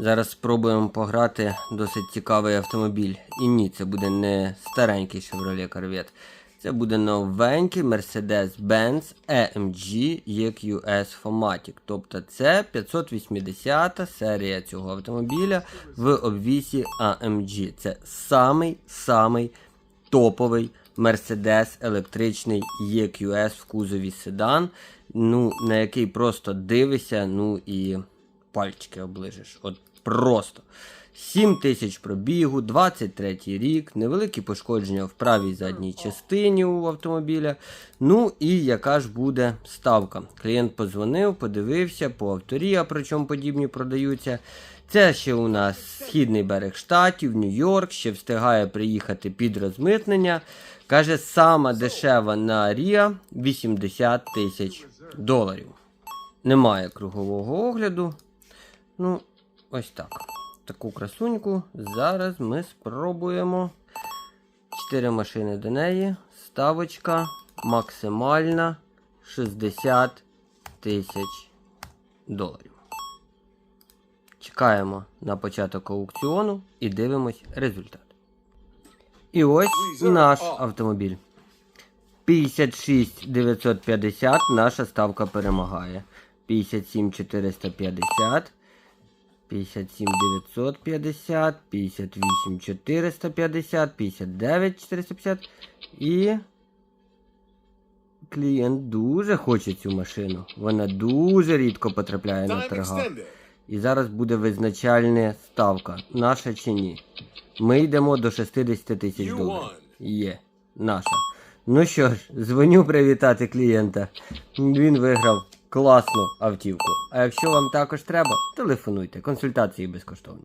Зараз спробуємо пограти досить цікавий автомобіль. І ні, це буде не старенький Chevrolet Corvette. Це буде новенький Mercedes-Benz AMG EQS Fomatic. Тобто це 580 серія цього автомобіля в обвісі AMG. Це самий самий топовий Mercedes електричний EQS в кузові седан, ну, на який просто дивишся, ну і пальчики оближиш. От просто. 7 тисяч пробігу, 23 рік, невеликі пошкодження в правій задній частині у автомобіля. Ну і яка ж буде ставка? Клієнт подзвонив, подивився по авторі, а причому подібні продаються. Це ще у нас східний берег штатів, Нью-Йорк, ще встигає приїхати під розмитнення. Каже, сама дешева на Ріа 80 тисяч доларів. Немає кругового огляду. Ну, ось так. Таку красуньку. Зараз ми спробуємо. Чотири машини до неї. Ставочка максимальна 60 тисяч доларів. Чекаємо на початок аукціону і дивимось результат. І ось наш автомобіль. 56 950 наша ставка перемагає. 57 450. 57 950, 58 450, 59 450 і клієнт дуже хоче цю машину. Вона дуже рідко потрапляє на Time торгах. І зараз буде визначальна ставка. Наша чи ні. Ми йдемо до 60 тисяч доларів. Є, наша. Ну що ж, дзвоню привітати клієнта. Він виграв класну автівку. А якщо вам також треба, телефонуйте. Консультації безкоштовні.